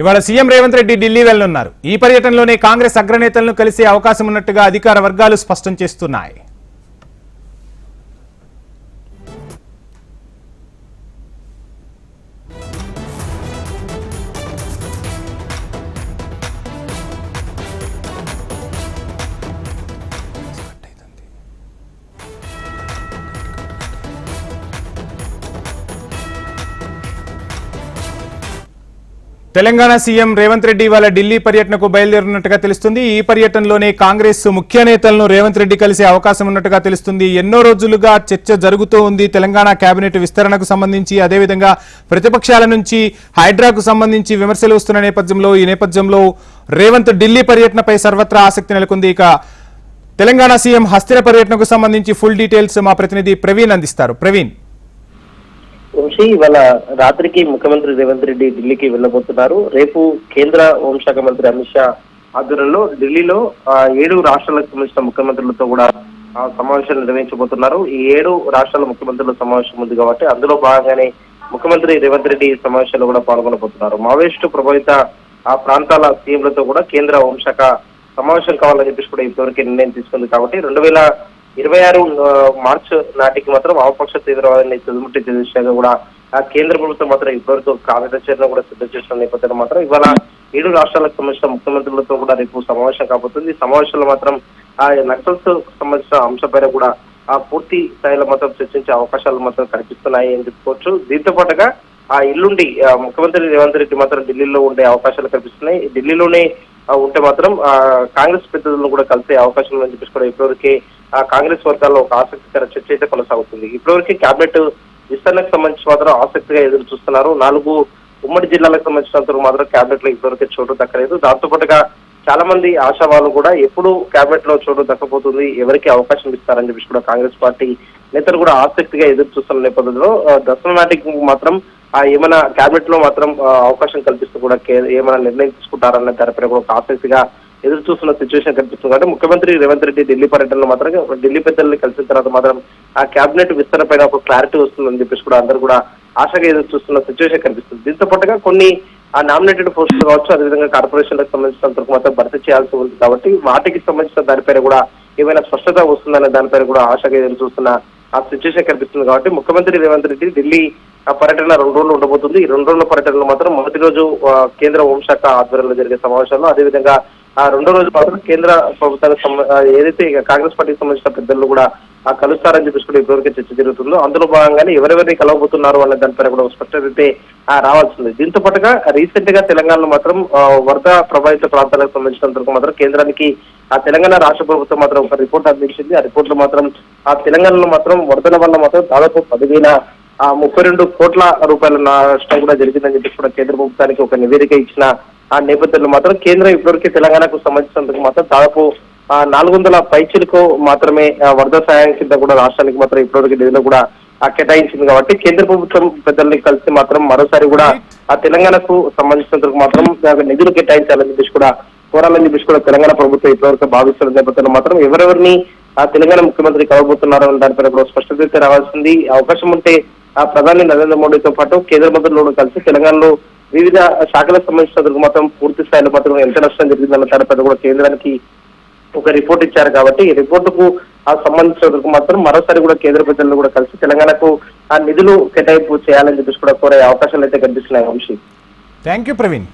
ఇవాళ సీఎం రేవంత్ రెడ్డి ఢిల్లీ వెళ్ళనున్నారు ఈ పర్యటనలోనే కాంగ్రెస్ అగ్రనేతలను కలిసే అవకాశం ఉన్నట్టుగా అధికార వర్గాలు స్పష్టం చేస్తున్నాయి. తెలంగాణ సీఎం రేవంత్ రెడ్డి ఇవాళ ఢిల్లీ పర్యటనకు బయలుదేరినట్టుగా తెలుస్తుంది. ఈ పర్యటనలోనే కాంగ్రెస్ ముఖ్య నేతలను రేవంత్ రెడ్డి కలిసే అవకాశం ఉన్నట్టుగా తెలుస్తుంది. ఎన్నో రోజులుగా చర్చ జరుగుతూ ఉంది. తెలంగాణ కేబినెట్ విస్తరణకు సంబంధించి అదేవిధంగా ప్రతిపక్షాల నుంచి హైడ్రాకు సంబంధించి విమర్శలు వస్తున్న నేపథ్యంలో ఈ నేపథ్యంలో రేవంత్ ఢిల్లీ పర్యటనపై సర్వత్రా ఆసక్తి నెలకొంది. ఇక తెలంగాణ సీఎం హస్తిన పర్యటనకు సంబంధించి ఫుల్ డీటెయిల్స్ మా ప్రతినిధి ప్రవీణ్ అందిస్తారు. ప్రవీణ్. వంశీ ఇవాళ రాత్రికి ముఖ్యమంత్రి రేవంత్ రెడ్డి ఢిల్లీకి వెళ్ళబోతున్నారు. రేపు కేంద్ర హోంశాఖ మంత్రి అమిత్ షా ఆధ్వర్యంలో ఢిల్లీలో ఆ, ఏడు రాష్ట్రాలకు సంబంధించిన ముఖ్యమంత్రులతో కూడా ఆ, సమావేశాలు నిర్వహించబోతున్నారు. ఈ ఏడు రాష్ట్రాల ముఖ్యమంత్రుల సమావేశం ఉంది కాబట్టి అందులో భాగంగానే ముఖ్యమంత్రి రేవంత్ రెడ్డి సమావేశంలో సమావేశాల్లో కూడా పాల్గొనబోతున్నారు. మావోయిస్టు ప్రభావిత ఆ ప్రాంతాల సీఎంలతో కూడా కేంద్ర హోంశాఖ సమావేశం కావాలని చెప్పేసి కూడా ఇప్పటివరకు నిర్ణయం తీసుకుంది కాబట్టి రెండు వేల ఇరవై ఆరు మార్చ్ నాటికి మాత్రం వామపక్ష తీవ్రవాదాన్ని తుదిముట్టి దిశగా కూడా ఆ కేంద్ర ప్రభుత్వం మాత్రం ఇప్పటివరకు కార్యాచరణ కూడా సిద్ధం చేసిన నేపథ్యంలో మాత్రం ఇవాళ ఏడు రాష్ట్రాలకు సంబంధించిన ముఖ్యమంత్రులతో కూడా రేపు సమావేశం కాబోతుంది. ఈ సమావేశంలో మాత్రం ఆ నక్సల్స్ సంబంధించిన అంశంపైన కూడా ఆ పూర్తి స్థాయిలో మాత్రం చర్చించే అవకాశాలు మాత్రం కనిపిస్తున్నాయి అని చెప్పుకోవచ్చు. దీంతో పాటుగా ఆ ఇల్లుండి ముఖ్యమంత్రి రేవంత్ రెడ్డి మాత్రం ఢిల్లీలో ఉండే అవకాశాలు కనిపిస్తున్నాయి. ఢిల్లీలోనే ఉంటే మాత్రం కాంగ్రెస్ పెద్దలను కూడా కలిసే అవకాశం ఉందని చెప్పేసి కూడా ఇప్పటివరకే ఆ కాంగ్రెస్ వర్గాల్లో ఒక ఆసక్తికర చర్చ అయితే కొనసాగుతుంది. ఇప్పటివరకే కేబినెట్ విస్తరణకు సంబంధించి మాత్రం ఆసక్తిగా ఎదురు చూస్తున్నారు. నాలుగు ఉమ్మడి జిల్లాలకు సంబంధించినంత మాత్రం కేబినెట్లో ఇప్పటివరకే చోటు దక్కలేదు. దాంతో పాటుగా చాలా మంది ఆశావాలు కూడా ఎప్పుడు కేబినెట్లో చోటు దక్కపోతుంది ఎవరికి అవకాశం ఇస్తారని చెప్పేసి కూడా కాంగ్రెస్ పార్టీ నేతలు కూడా ఆసక్తిగా ఎదురు చూస్తున్న నేపథ్యంలో ఆ, దసరా నాటికి మాత్రం ఏమైనా క్యాబినెట్లో మాత్రం అవకాశం కల్పిస్తూ కూడా కే- ఏమైనా నిర్ణయం తీసుకుంటారన్న దానిపై కూడా ఒక ఆసక్తిగా ఎదురు చూస్తున్న సిచ్యువేషన్ కనిపిస్తుంది. కాబట్టి ముఖ్యమంత్రి రేవంత్ రెడ్డి ఢిల్లీ పర్యటనలో మాత్రం ఢిల్లీ పెద్దల్ని కలిసిన తర్వాత మాత్రం ఆ క్యాబినెట్ విస్తరణ పైన ఒక క్లారిటీ వస్తుందని చెప్పేసి కూడా అందరూ కూడా ఆశగా ఎదురు చూస్తున్న సిచ్యువేషన్ కనిపిస్తుంది. దీంతో పాటుగా కొన్ని ఆ నామినేటెడ్ పోస్టులు కావచ్చు అదేవిధంగా కార్పొరేషన్లకు సంబంధించినంత వరకు మాత్రం భర్తీ చేయాల్సి ఉంది. కాబట్టి వాటికి సంబంధించిన దానిపైన కూడా ఏమైనా స్పష్టత వస్తుందనే దానిపైన కూడా ఆశగా ఎదురు చూస్తున్న ఆ సిచ్యువేషన్ కనిపిస్తుంది కాబట్టి ముఖ్యమంత్రి రేవంత్ రెడ్డి ఢిల్లీ పర్యటన రెండు రోజులు ఉండబోతుంది. ఈ రెండు రోజుల పర్యటనలో మాత్రం మొదటి రోజు కేంద్ర హోంశాఖ ఆధ్వర్యంలో జరిగే సమావేశంలో అదేవిధంగా ఆ రెండో రోజు మాత్రం కేంద్ర ప్రభుత్వానికి ఏదైతే కాంగ్రెస్ పార్టీకి సంబంధించిన పెద్దలు కూడా ఆ కలుస్తారని చెప్పేసి కూడా ఇప్పటివరకు చర్చ జరుగుతుందో అందులో భాగంగానే ఎవరెవరిని కలవబోతున్నారు అనే దానిపైన కూడా స్పష్టత అయితే రావాల్సింది దీంతో పాటుగా రీసెంట్గా తెలంగాణలో మాత్రం వరద ప్రభావిత ప్రాంతాలకు సంబంధించినంత వరకు మాత్రం కేంద్రానికి ఆ తెలంగాణ రాష్ట్ర ప్రభుత్వం మాత్రం ఒక రిపోర్ట్ అందించింది. ఆ రిపోర్ట్లో మాత్రం ఆ తెలంగాణలో మాత్రం వరదల వల్ల మాత్రం దాదాపు పదివేల ఆ ముప్పై రెండు కోట్ల రూపాయల నష్టం కూడా జరిగిందని చెప్పి కూడా కేంద్ర ప్రభుత్వానికి ఒక నివేదిక ఇచ్చిన ఆ నేపథ్యంలో మాత్రం కేంద్రం ఇప్పటివరకు తెలంగాణకు సంబంధించినందుకు మాత్రం దాదాపు నాలుగు వందల పైచీలకు మాత్రమే ఆ వరద సహాయం కింద కూడా రాష్ట్రానికి మాత్రం ఇప్పటివరకు నిధులు కూడా కేటాయించింది కాబట్టి కేంద్ర ప్రభుత్వం పెద్దల్ని కలిసి మాత్రం మరోసారి కూడా ఆ తెలంగాణకు సంబంధించినందుకు మాత్రం నిధులు కేటాయించాలని చెప్పేసి కూడా కోరాలని చెప్పేసి కూడా తెలంగాణ ప్రభుత్వం ఇప్పటివరకు భావిస్తున్న నేపథ్యంలో మాత్రం ఎవరెవరిని ఆ తెలంగాణ ముఖ్యమంత్రి కలవబోతున్నారో అనే దానిపైన కూడా స్పష్టత అయితే రావాల్సింది. అవకాశం ఉంటే ఆ ప్రధాని నరేంద్ర మోడీతో పాటు కేంద్ర మంత్రులు కూడా కలిసి తెలంగాణలో వివిధ శాఖలకు సంబంధించినందుకు మాత్రం పూర్తి స్థాయిలో మాత్రం ఎంత నష్టం జరిగిందన్న దానిపైన కూడా కేంద్రానికి ఒక రిపోర్ట్ ఇచ్చారు కాబట్టి ఈ రిపోర్టుకు ఆ సంబంధించినందుకు మాత్రం మరోసారి కూడా కేంద్ర ప్రజలను కూడా కలిసి తెలంగాణకు ఆ నిధులు కేటాయింపు చేయాలని చెప్పేసి కూడా కోరే అవకాశాలు అయితే కనిపిస్తున్నాయి వంశీ. Thank you Praveen